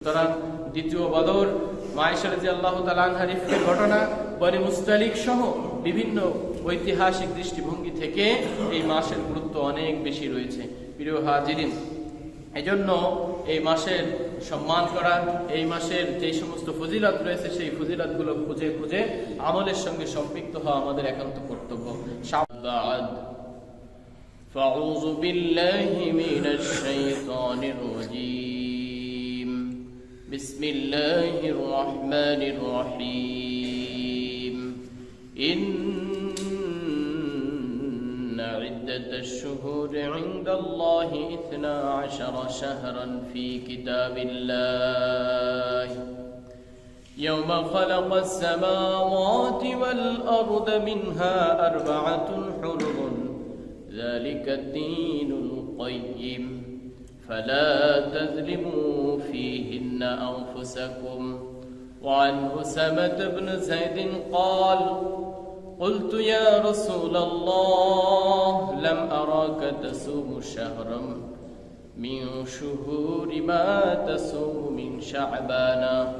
সুতরাং দ্বিতীয় বদর মায়েশার যে আল্লাহ তালানহারিফের ঘটনা বনি মুস্তালিক সহ বিভিন্ন ঐতিহাসিক দৃষ্টিভঙ্গি থেকে এই মাসের গুরুত্ব অনেক বেশি রয়েছে প্রিয় হাজিরিন এজন্য এই মাসের সম্মান করা এই মাসের যে সমস্ত ফজিলত রয়েছে সেই ফজিলতগুলো খুঁজে খুঁজে আমলের সঙ্গে সম্পৃক্ত হওয়া আমাদের একান্ত কর্তব্য সাবধান فأعوذ بالله من الشيطان الرجيم بسم الله الرحمن الرحيم. إن عدة الشهور عند الله إثنا عشر شهرا في كتاب الله. يوم خلق السماوات والأرض منها أربعة حرم ذلك الدين القيم. فلا تظلموا فيهن أنفسكم. وعن أسامة بن زيد قال قلت يا رسول الله لم أراك تصوم شهرا من شهور ما تصوم من شعبان.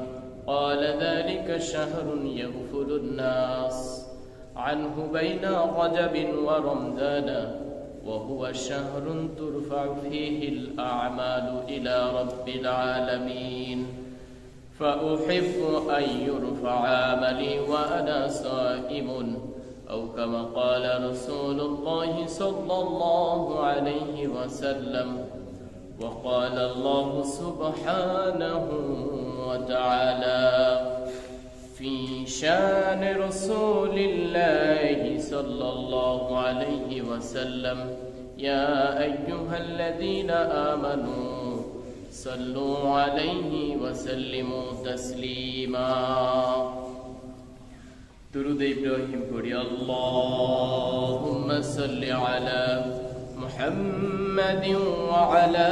قال ذلك شهر يغفل الناس. عنه بين رجب ورمضان. وهو شهر ترفع فيه الأعمال إلى رب العالمين. فأحب أن يرفع عملي وأنا صائم. أو كما قال رسول الله صلى الله عليه وسلم وقال الله سبحانه وتعالى في شان رسول الله صلى الله عليه وسلم. يا أيها الذين آمنوا صلوا عليه وسلموا تسليما. درود إبراهيم قولي اللهم صل على محمد وعلى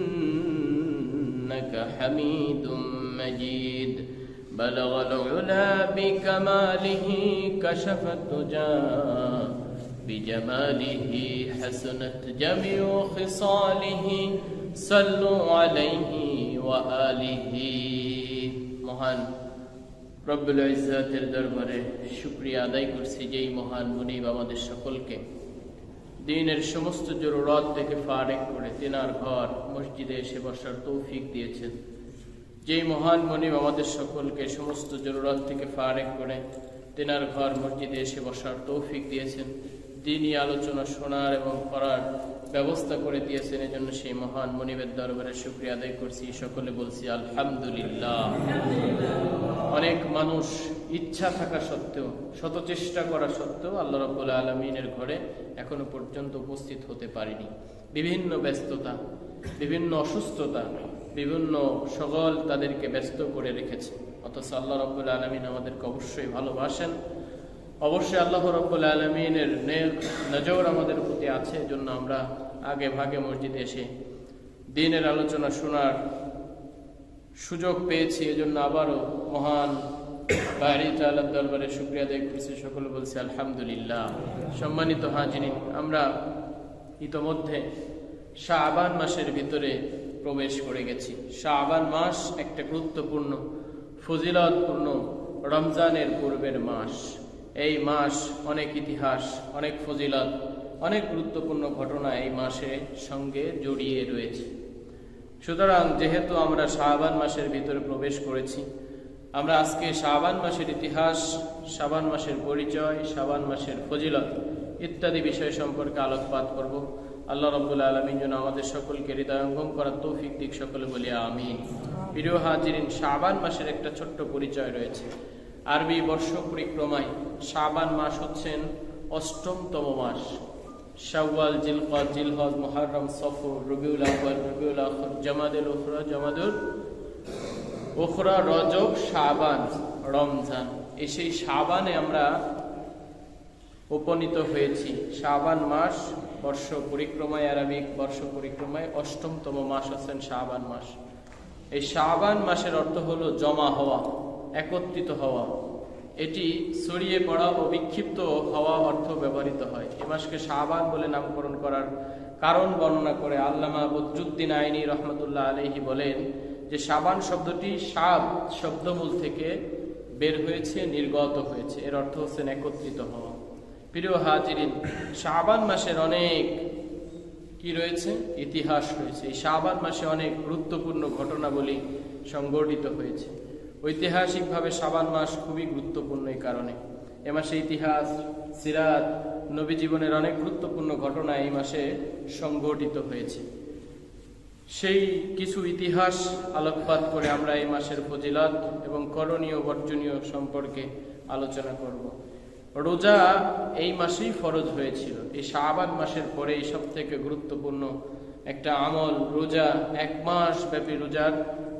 حميد مجيد بلغ العلا بكماله كشف الدجى بجماله حسنت جميع خصاله صلوا عليه وآله মহান রব্বুল ইজ্জাতের দরবারে শুক্রিয়া আদায় করছি যেই মহান মুনিব আমাদের সকলকে দিনের সমস্ত জরুরত থেকে ফারেক করে তেনার ঘর, মসজিদে এসে বসার তৌফিক দিয়েছেন। যেই মহান মনিব আমাদের সকলকে সমস্ত জরুরত থেকে ফারেক করে তেনার ঘর, মসজিদে এসে বসার তৌফিক দিয়েছেন। দিনই আলোচনা শোনার এবং করার ব্যবস্থা করে দিয়েছেন। এজন্য সেই মহান মনিবের দরবারে শুক্রিয়া আদায় করছি। সকলে বলছি আলহামদুলিল্লাহ। অনেক মানুষ ইচ্ছা থাকা সত্ত্বেও শত চেষ্টা করা সত্ত্বেও আল্লাহ রব্বুল আলমিনের ঘরে এখনও পর্যন্ত উপস্থিত হতে পারিনি। বিভিন্ন ব্যস্ততা, বিভিন্ন অসুস্থতা, বিভিন্ন সকল তাদেরকে ব্যস্ত করে রেখেছে। অথচ আল্লাহ রব্বুল আলমিন আমাদেরকে অবশ্যই ভালোবাসেন। অবশ্যই আল্লাহ রব্বুল আলমিনের নজর আমাদের প্রতি আছে। এজন্য আমরা আগে ভাগে মসজিদে এসে দিনের আলোচনা শোনার সুযোগ পেয়েছি, এজন্য আবারও মহান বাড়ি তালার দরবারে শুক্রিয়া আদায় করছি। সকলে বলছি, আলহামদুলিল্লাহ। সম্মানিত হাজিনী আমরা ইতোমধ্যে শাহবান মাসের ভিতরে প্রবেশ করে গেছি। শাহবান মাস একটা গুরুত্বপূর্ণ, ফজিলতপূর্ণ, রমজানের পূর্বের মাস। এই মাস অনেক ইতিহাস, অনেক ফজিলত, অনেক গুরুত্বপূর্ণ ঘটনা এই মাসের সঙ্গে জড়িয়ে রয়েছে। সুতরাং যেহেতু আমরা শাহবান মাসের ভিতরে প্রবেশ করেছি, আমরা আজকে শাহবান মাসের ইতিহাস, শাবান মাসের পরিচয়, শাবান মাসের ফজিলত ইত্যাদি বিষয় সম্পর্কে আলোকপাত করব। আল্লাহ রব্বুল আলমিন যেন আমাদের সকলকে হৃদয়ঙ্গম করার তৌফিক দিক সকলে বলি আমিন। প্রিয় হাজিরিন, শাবান মাসের একটা ছোট্ট পরিচয় রয়েছে। আরবি বর্ষ পরিক্রমায় শাবান মাস হচ্ছেন অষ্টমতম মাস। শাওয়াল জিলকদ সফর, রবিউল রবিউল জামাদুল উখরা জামাদুল উখরা, রজব, শাবান, রমজান। এই সেই শাবানে আমরা উপনীত হয়েছি। শাবান মাস বর্ষ পরিক্রমায়, আরবিক বর্ষ পরিক্রমায় অষ্টমতম মাস আছেন শাবান মাস। এই শাবান মাসের অর্থ হলো জমা হওয়া, একত্রিত হওয়া। এটি ছড়িয়ে পড়া ও বিক্ষিপ্ত হওয়া অর্থ ব্যবহৃত হয়। এ মাসকে শাবান বলে নামকরণ করার কারণ বর্ণনা করে আল্লামা বদরুদ্দিন আইনি রহমতুল্লাহ আলহি বলেন যে সাবান শব্দটি সাব শব্দমূল থেকে বের হয়েছে, নির্গত হয়েছে। এর অর্থ হচ্ছেন একত্রিত হওয়া। প্রিয় হাজিরিন, শাবান মাসের অনেক কি রয়েছে? ইতিহাস রয়েছে। এই শাবান মাসে অনেক গুরুত্বপূর্ণ ঘটনাবলী সংগঠিত হয়েছে। ঐতিহাসিকভাবে সাবান মাস খুবই গুরুত্বপূর্ণ এই কারণে। এ মাসে ইতিহাস, সিরাত, নবী জীবনের অনেক গুরুত্বপূর্ণ ঘটনা এই মাসে সংঘটিত হয়েছে। সেই কিছু ইতিহাস আলোকপাত করে আমরা এই মাসের ফজিলত এবং করণীয় বর্জনীয় সম্পর্কে আলোচনা করব। রোজা এই মাসেই ফরজ হয়েছিল। এই শাবান মাসের পরে এই সব থেকে গুরুত্বপূর্ণ একটা আমল, রোজা এক মাস ব্যাপী রোজার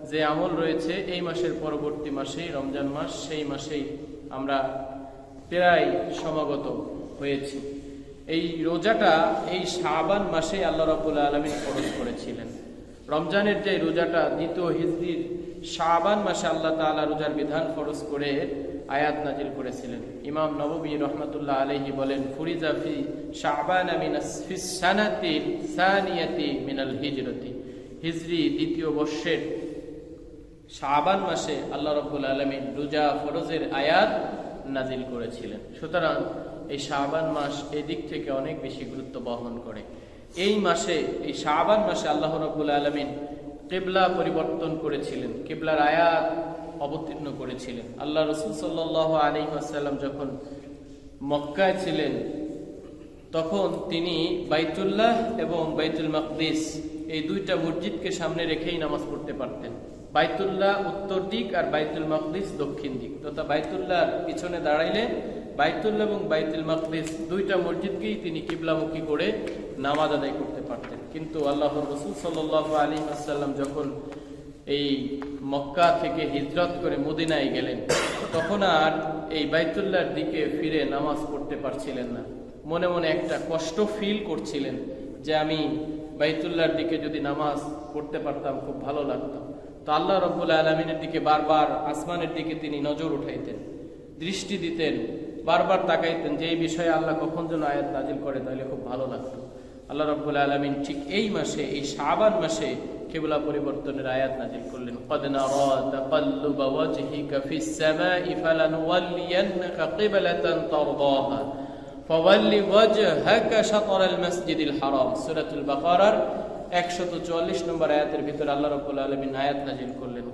যে আমল রয়েছে এই মাসের পরবর্তী মাসেই, রমজান মাস, সেই মাসেই আমরা প্রায় সমাগত হয়েছি। এই রোজাটা এই শাবান মাসে আল্লাহ রবুল আলমিন খরচ করেছিলেন। রমজানের যে রোজাটা, দ্বিতীয় হিজড়ির শাবান মাসে আল্লাহ তাআলা রোজার বিধান খরচ করে আয়াত নাজিল করেছিলেন। ইমাম নববী রহমতুল্লাহ আলহি বলেন ফুরিজাফি সানিয়াতি মিনাল হিজরতি। হিজরি দ্বিতীয় বর্ষের শাবান মাসে আল্লাহ রব্বুল আলমিন রোজা ফরজের আয়াত নাজিল করেছিলেন। সুতরাং এই শাবান মাস এই দিক থেকে অনেক বেশি গুরুত্ব বহন করে। এই মাসে, এই শাবান মাসে আল্লাহ রব্বুল আলমিন কেবলা পরিবর্তন করেছিলেন, কেবলার আয়াত অবতীর্ণ করেছিলেন। আল্লাহ রসুল সাল্লাহ আলী আসাল্লাম যখন মক্কায় ছিলেন, তখন তিনি বাইতুল্লাহ এবং বাইতুল মকদিস এই দুইটা মসজিদকে সামনে রেখেই নামাজ পড়তে পারতেন। বাইতুল্লাহ উত্তর দিক আর বাইতুল মকদিস দক্ষিণ দিক। তথা বাইতুল্লাহর পিছনে দাঁড়াইলে বাইতুল্লাহ এবং বাইতুল মকদিস দুইটা মসজিদকেই তিনি কিবলামুখী করে নামাজ আদায় করতে পারতেন। কিন্তু আল্লাহ রসুল সাল্লাহ আলী আসাল্লাম যখন এই মক্কা থেকে হিজরত করে মদিনায় গেলেন, তখন আর এই বাইতুল্লাহর দিকে ফিরে নামাজ পড়তে পারছিলেন না। মনে মনে একটা কষ্ট ফিল করছিলেন যে আমি বাইতুল্লাহর দিকে যদি নামাজ পড়তে পারতাম, খুব ভালো লাগতো। তো আল্লাহ রব্বুল আলমিনের দিকে বারবার আসমানের দিকে তিনি নজর উঠাইতেন, দৃষ্টি দিতেন, বারবার তাকাইতেন যে এই বিষয়ে আল্লাহ কখন যেন আয়াত নাজিল করে তাহলে খুব ভালো লাগতো। আল্লাহ রব্বুল আলমিন ঠিক এই মাসে, এই শাবান মাসে কেবলা পরিবর্তনের আয়াত নাজিল করলেন। কদনা তাকাল্লুবা ওয়াজহিকা ফিস সামাই ফালানুওয়াল্লিয়ান্নাকা কিবলাতান হারাম। একশত চুয়াল্লিশ নম্বর আয়াতের ভিতরে আল্লাহ রব্বুল আলমিন আয়াত নাজিল করলেন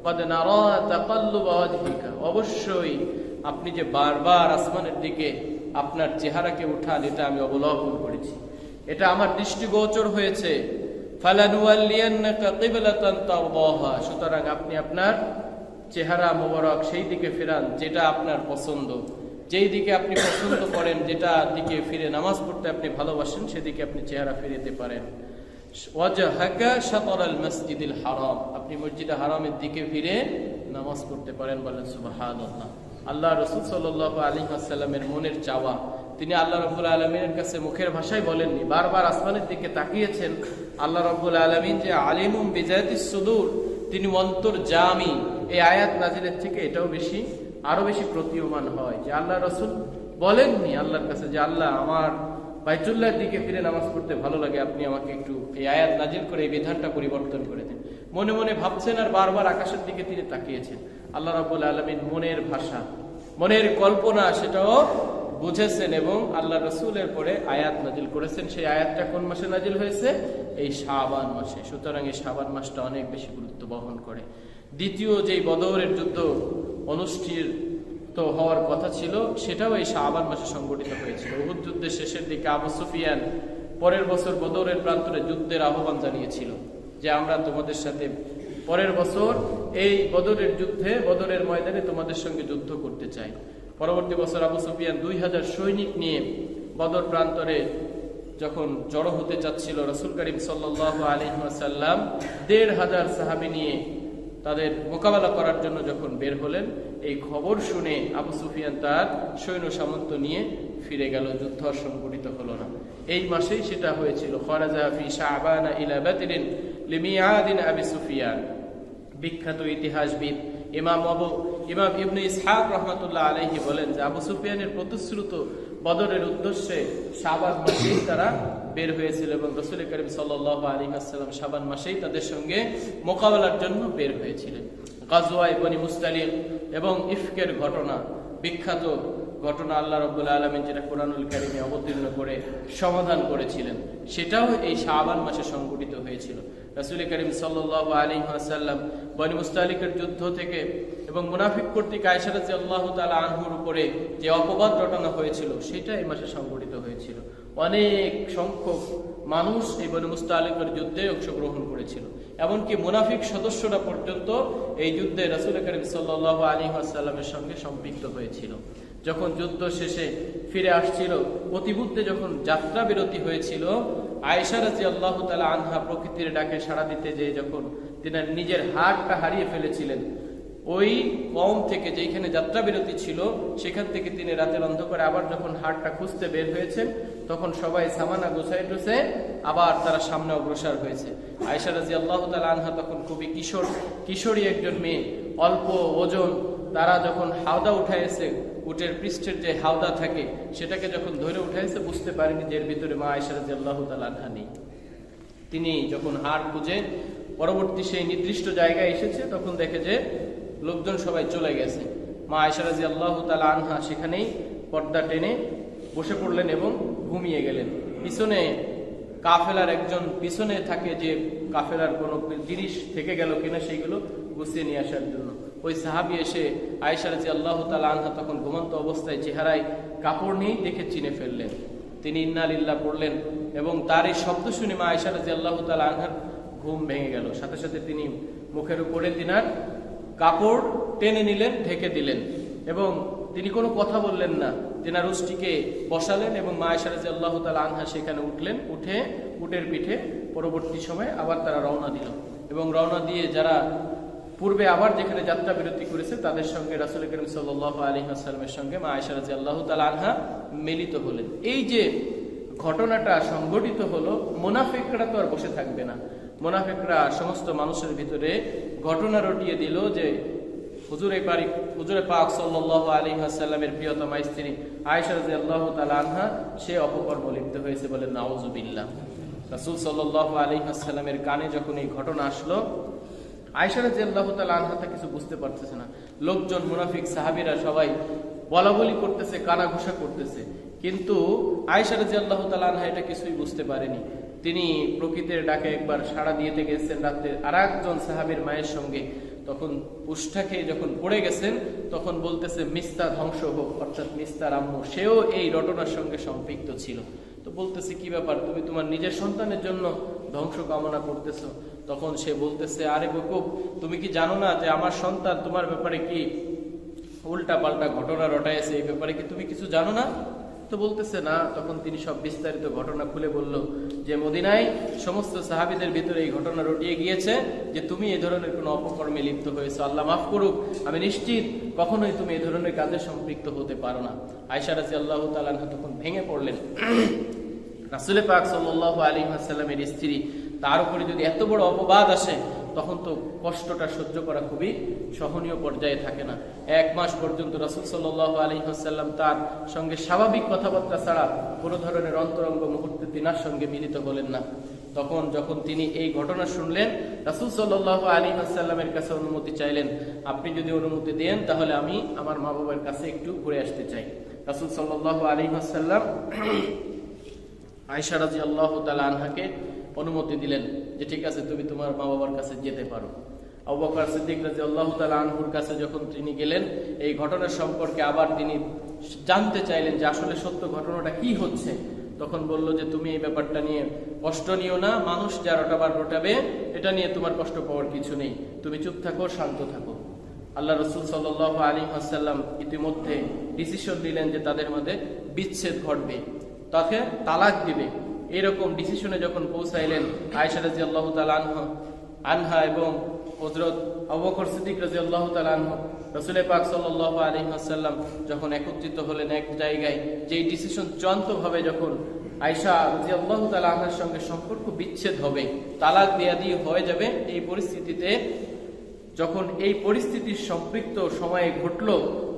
অবশ্যই আপনি যে বারবার আসমানের দিকে আপনার চেহারাকে উঠান, এটা আমি অবলম্বন করেছি। এটা আমার দৃষ্টিগোচর হয়েছে। সুতরাং আপনি আপনার চেহারা মোবারক সেই দিকে ফেরান যেটা আপনার পছন্দ। যেই দিকে আপনি পছন্দ করেন, যেটা দিকে ফিরে নামাজ পড়তে আপনি ভালোবাসেন, সেদিকে আপনি চেহারা ফিরে পারেন। আপনি মসজিদে হারামের দিকে ফিরে নামাজ পড়তে পারেন বলেন সুবাহ আল্লাহ রসুল সাল আলী আসাল্লামের মনের চাওয়া। তিনি আল্লাহ রব্বুল আলমিনের কাছে মুখের ভাষায় বলেননি, বারবার আসমানের দিকে তাকিয়েছেন। আল্লাহ রব্বুল আলমিন যে আলিমুম বিজায়তি সুদূর, তিনি অন্তর জামি। এই আয়াত নাজিরের থেকে এটাও বেশি আরও বেশি প্রতীয়মান হয়। যে আল্লাহ রসুল বলেননি আল্লাহর কাছে যে আল্লাহ আমার বাইতুল্লাহর দিকে ফিরে নামাজ পড়তে ভালো লাগে, আপনি আমাকে একটু এই আয়াত নাজিল করে এই বিধানটা পরিবর্তন করে দিন। মনে মনে ভাবছেন আর বারবার আকাশের দিকে তিনি তাকিয়েছেন। আল্লাহ রাবুল আলমিন মনের ভাষা, মনের কল্পনা সেটাও বুঝেছেন এবং আল্লাহ রসুলের পরে আয়াত নাজিল করেছেন। সেই আয়াতটা কোন মাসে নাজিল হয়েছে? এই শাবান মাসে। সুতরাং এই শাবান মাসটা অনেক বেশি গুরুত্ব বহন করে। দ্বিতীয় যেই বদরের যুদ্ধ অনুষ্ঠিত হওয়ার কথা ছিল, সেটাও এই শাবান মাসে সংগঠিত হয়েছিল। উহুদ যুদ্ধের শেষের দিকে আবু সুফিয়ান পরের বছর বদরের প্রান্তরে যুদ্ধের আহ্বান জানিয়েছিল যে, আমরা তোমাদের সাথে পরের বছর এই বদরের যুদ্ধে, বদরের ময়দানে তোমাদের সঙ্গে যুদ্ধ করতে চাই। পরবর্তী বছর আবু সুফিয়ান দুই হাজার সৈনিক নিয়ে বদর প্রান্তরে যখন জড়ো হতে চাচ্ছিল, রসুল করিম সাল্লাহ আলহিহাসাল্লাম দেড় হাজার সাহাবি নিয়ে তাদের মোকাবেলা করার জন্য যখন বের হলেন, এই খবর শুনে আবু সুফিয়ান তার সৈন্য সামন্ত নিয়ে ফিরে গেল, যুদ্ধ সংগঠিত হলো না। এই মাসেই সেটা হয়েছিল। খরাজাফি লিমিয়াদিন আবি বিখ্যাত ইতিহাসবিদ ইমাম ইমাম ইবনে ইসহাক রহমতুল্লাহ আলাইহি বলেন যে আবু সুফিয়ানের প্রতিশ্রুত বদরের উদ্দেশ্যে শাবান মাসেই তারা বের হয়েছিল এবং রসুল করিম সাল্লাহ আলী আসসালাম শাবান মাসেই তাদের সঙ্গে মোকাবেলার জন্য বের হয়েছিলেন। গাজওয়াই বনি মুস্তালিম এবং ইফকের ঘটনা, বিখ্যাত ঘটনা আল্লাহ রব্বুল আলমিন যেটা কোরআনুল কারিমে অবতীর্ণ করে সমাধান করেছিলেন, সেটাও এই শাবান মাসে সংঘটিত হয়েছিল। রাসুল করিম সাল্লাহ আলী আসাল্লাম বনি মুস্তালিকের যুদ্ধ থেকে এবং মুনাফিক কর্তৃক আয়সারাজি আল্লাহ তালা আনহুর উপরে যে অপবাদ রটানো হয়েছিল, সেটা এই মাসে সংঘটিত হয়েছিল। অনেক সংখ্যক মানুষ এই বনি মুস্তালিকের যুদ্ধে অংশগ্রহণ করেছিল। এমনকি মুনাফিক সদস্যরা পর্যন্ত এই যুদ্ধে রাসুল করিম সাল্লাহ আলী আসাল্লামের সঙ্গে সম্পৃক্ত হয়েছিল। যখন যুদ্ধ শেষে ফিরে আসছিল প্রতিবুদ্ধে যখন যাত্রা বিরতি হয়েছিল, আয়েশা রাজি আল্লাহ তালা আনহা প্রকৃতির ডাকে সাড়া দিতে যে যখন তিনি নিজের হাটটা হারিয়ে ফেলেছিলেন ওই কম থেকে যেখানে যাত্রা বিরতি ছিল, সেখান থেকে তিনি রাতের অন্ধকারে আবার যখন হাটটা খুঁজতে বের হয়েছেন, তখন সবাই সামানা গোছাই টুসে আবার তারা সামনে অগ্রসর হয়েছে। আয়সা রাজি আল্লাহ আনহা তখন খুবই কিশোর, কিশোরী একজন মেয়ে। অল্প ওজন, তারা যখন হাওদা উঠাইছে, উটের পৃষ্ঠের যে হাওদা থাকে, সেটাকে যখন ধরে উঠাইছে, বুঝতে পারেনি যে এর ভিতরে মা আয়সা রাজি আল্লাহ আনহা নেই। তিনি যখন হাড় খুঁজে, পরবর্তী সেই নির্দিষ্ট জায়গায় এসেছে, তখন দেখে যে লোকজন সবাই চলে গেছে। মা আয়সারাজি আল্লাহ তালা আনহা সেখানেই পর্দা টেনে বসে পড়লেন এবং ঘুমিয়ে গেলেন। পিছনে কাফেলার একজন পিছনে থাকে যে কাফেলার কোনো জিনিস থেকে গেল কিনা সেইগুলো গুছিয়ে নিয়ে আসার জন্য। ওই সাহাবি এসে আয়সারাজি আল্লাহ তালা আনহা তখন ঘুমন্ত অবস্থায় চেহারায় কাপড় নিয়েই দেখে চিনে ফেললেন। তিনি ইন্নালিল্লাহ পড়লেন এবং তার এই শব্দ শুনে মা আয়সারাজি আল্লাহ তালা আনহার ঘুম ভেঙে গেল। সাথে সাথে তিনি মুখের উপরে তিনার কাপড় টেনে নিলেন, ঢেকে দিলেন এবং তিনি কোনো কথা বললেন না। তেনার বসালেন এবং মা আয়সারাজি আল্লাহ তালা আনহা সেখানে উঠলেন, উঠে উটের পিঠে পরবর্তী সময় আবার তারা রওনা দিল এবং রওনা দিয়ে যারা পূর্বে আবার যেখানে যাত্রা বিরতি করেছে, তাদের সঙ্গে রাসুল করিম সাল আলী আসসালামের সঙ্গে মা আয়সারাজি আল্লাহ তালা আনহা মিলিত হলেন। এই যে ঘটনাটা সংঘটিত হলো, মোনাফেকরা তো আর বসে থাকবে না। মোনাফেকরা সমস্ত মানুষের ভিতরে ঘটনা রটিয়ে দিল যে হুজুরে পারিক হুজুরে পাক সাল্লাহ আলী আসাল্লামের প্রিয়তমা স্ত্রী আয়সা রাজি আল্লাহ আনহা, সে অপকর্ম লিপ্ত হয়েছে বলে নাওজুবিল্লাহ রাসুল সাল্লাহ আলী আসাল্লামের কানে যখন এই ঘটনা আসলো আয়সা রাজি আল্লাহ আনহা তা কিছু বুঝতে পারতেছে না। লোকজন, মুনাফিক, সাহাবিরা সবাই বলা বলি করতেছে কানা ঘোষা করতেছে। কিন্তু আয়সা রাজি আল্লাহ আনহা এটা কিছুই বুঝতে পারেনি। তিনি প্রকৃতির ডাকে একবার সাড়া দিয়েতে গেছেন রাত্রে। আর একজন সাহাবির মায়ের সঙ্গে তখন উষ্ঠা খেয়ে যখন পড়ে গেছেন, তখন বলতেছে, মিস্তা ধ্বংস হোক। অর্থাৎ মিস্তার আম্মু, সেও এই রটনার সঙ্গে সম্পৃক্ত ছিল। তো বলতেছে, কি ব্যাপার? তুমি তোমার নিজের সন্তানের জন্য ধ্বংস কামনা করতেছো? তখন সে বলতেছে, আরে বকুব, তুমি কি জানো না যে আমার সন্তান তোমার ব্যাপারে কি উল্টা পাল্টা ঘটনা রটাইছে? এই ব্যাপারে কি তুমি কিছু জানো না? তো বলতেছে না, তখন তিনি সব বিস্তারিত ঘটনা খুলে বলল যে, মদিনায় সমস্ত সাহাবিদের ভিতরে এই ঘটনা রটিয়ে গিয়েছে যে, তুমি এই ধরনের কোনো অপকর্মে লিপ্ত হয়েছে। আল্লাহ মাফ করুক, আমি নিশ্চিত কখনোই তুমি এই ধরনের কাজে সম্পৃক্ত হতে পারো না। আয়সা রাজি আল্লাহ তালাহ তখন ভেঙে পড়লেন। রাসুলে পাক সাল্লাহ আলী আসাল্লামের স্ত্রী, তার উপরে যদি এত বড় অপবাদ আসে তখন তো কষ্টটা সহ্য করা খুবই সহনীয় পর্যায়ে থাকে না। এক মাস পর্যন্ত রাসুল সাল্লাহ আলী হাসাল্লাম তার সঙ্গে স্বাভাবিক কথাবার্তা ছাড়া কোনো ধরনের অন্তরঙ্গ মুহূর্তে তিনার সঙ্গে মিলিত হলেন না। তখন যখন তিনি এই ঘটনা শুনলেন, রাসুল সাল্লাহ আলী হাসাল্লামের কাছে অনুমতি চাইলেন, আপনি যদি অনুমতি দেন, তাহলে আমি আমার মা বাবার কাছে একটু ঘুরে আসতে চাই। রাসুল সাল্লাহ আলী হাসাল্লাম আয়সা রাজি আল্লাহ তালা আনহাকে অনুমতি দিলেন। যে ঠিক আছে, তুমি তোমার মা বাবার কাছে যেতে পারো। আবাকর সিদ্দিক রাজি আল্লাহ তালা আনহুর কাছে যখন তিনি গেলেন, এই ঘটনার সম্পর্কে আবার তিনি জানতে চাইলেন যে আসলে সত্য ঘটনাটা কি হচ্ছে। তখন বলল যে, তুমি এই ব্যাপারটা নিয়ে কষ্ট নিও না, মানুষ যা রটাবার রটাবে, এটা নিয়ে তোমার কষ্ট পাওয়ার কিছু নেই। তুমি চুপ থাকো, শান্ত থাকো। আল্লাহ রসুল সাল আলী আসাল্লাম ইতিমধ্যে ডিসিশন নিলেন যে তাদের মধ্যে বিচ্ছেদ ঘটবে। তাকে তালাক দিবে। এরকম ডিসিশনে যখন পৌঁছাইলেন আয়সা রাজি আল্লাহ আনহা আনহা এবং হজরত আবকর সিদ্দিক রাজি আল্লাহ আনহা রসুল পাক সাল্লাহ আলী আসাল্লাম যখন একত্রিত হলেন এক জায়গায়, যেই ডিসিশন চূড়ান্তভাবে যখন আয়সা রাজি আল্লাহ আনহার সঙ্গে সম্পর্ক বিচ্ছেদ হবে, তালাক দেয়া দিয়ে হয়ে যাবে, এই পরিস্থিতিতে যখন এই পরিস্থিতির সম্পৃক্ত সময়ে ঘটল,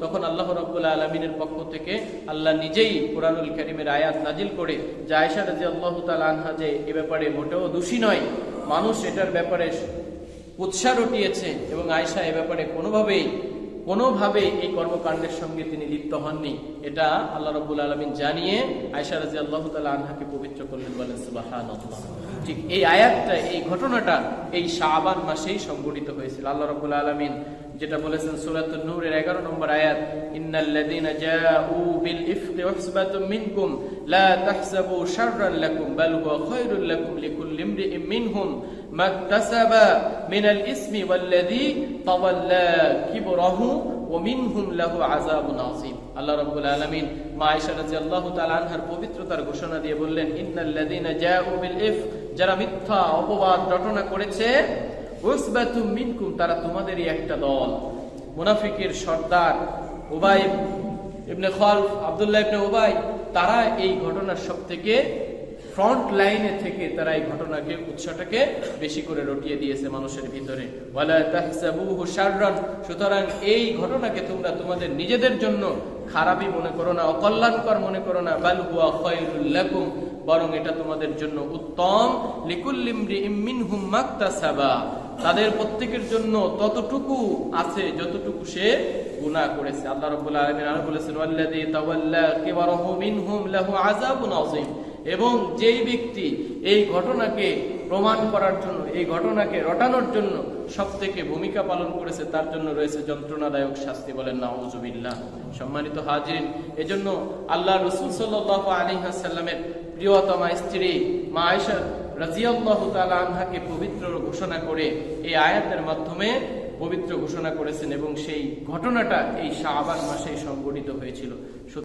তখন আল্লাহ রব্বুল্লাহ আলমিনের পক্ষ থেকে আল্লাহ নিজেই কোরআনুল করিমের আয়াত নাজিল করে, যে আয়সা রাজি আল্লাহ তাল আনহা যে এ ব্যাপারে মোটেও দোষী নয়, মানুষ এটার ব্যাপারে উৎসাহ রটিয়েছে এবং আয়সা এ ব্যাপারে কোনোভাবেই কোনোভাবে এই কর্মকাণ্ডের সঙ্গে তিনি লিপ্ত হননি। এটা আল্লাহ রব্বুল আলমিন জানিয়ে আয়সা রাজি আল্লাহ তালা আনহাকে পবিত্র করলেন বলেন সুবাহান ঠিক এই আয়াতটা, এই ঘটনাটা এই শাবান মাসেই সংঘটিত হয়েছিল। আল্লাহ রব্বুল আলমিন যেটা বলেছেন সুরাত নূরের এগারো নম্বর আয়াত বিল মিনকুম, লা তাহসাবু শাররান লাকুম, বাল হুয়া খায়রুল লাকুম লিকুল্লি মিনহুম মিনাল ইসমি তাওয়াল্লা কিবরাহু ওয়া মিনহুম লাহু আযাবুন আযীম। আল্লাহ রাব্বুল আলামিন মা আয়েশা রাদিয়াল্লাহু তাআলা আনহার পবিত্রতার ঘোষণা দিয়ে বললেন, ইন্নাল্লাযীনা জাউ বিল ইফক যারা মিথ্যা অপবাদ রটনা করেছে মিনকুম, তারা তোমাদেরই একটা দল। মুনাফিকের সর্দার উবাই ইবনে খলফ, আব্দুল্লাহ ইবনে উবাই, তারা এই ঘটনার সব থেকে ফ্রন্ট লাইনে থেকে তারা এই ঘটনাকে, উৎসটাকে বেশি করে রটিয়ে দিয়েছে মানুষের ভিতরে। সুতরাং এই ঘটনাকে তোমরা তোমাদের নিজেদের জন্য খারাপই মনে করো না, অকল্যাণকর মনে করো না, বাল হুয়া খায়রুল লাকুম বরং এটা তোমাদের জন্য উত্তম। তাদের প্রত্যেকের জন্য ততটুকু আছে, যতটুকু সে গুনাহ করেছে। আল্লাহ এবং যেই ব্যক্তি এই ঘটনাকে প্রমাণ করার জন্য, এই ঘটনাকে রটানোর জন্য সব থেকে ভূমিকা পালন করেছে, তার জন্য রয়েছে যন্ত্রণাদায়ক শাস্তি বলেন নাউজুবিল্লাহ। সম্মানিত হাজিরিন, এজন্য আল্লাহ রসুল সাল্লাহ আলী সাল্লামের প্রিয়তমা স্ত্রী মা আয়সা রাজিয়াল্লাহ আনহাকে পবিত্র ঘোষণা করে এই আয়াতের মাধ্যমে পবিত্র ঘোষণা করেছেন এবং সেই ঘটনাটা এই শাহবান মাসে সংগঠিত হয়েছিল।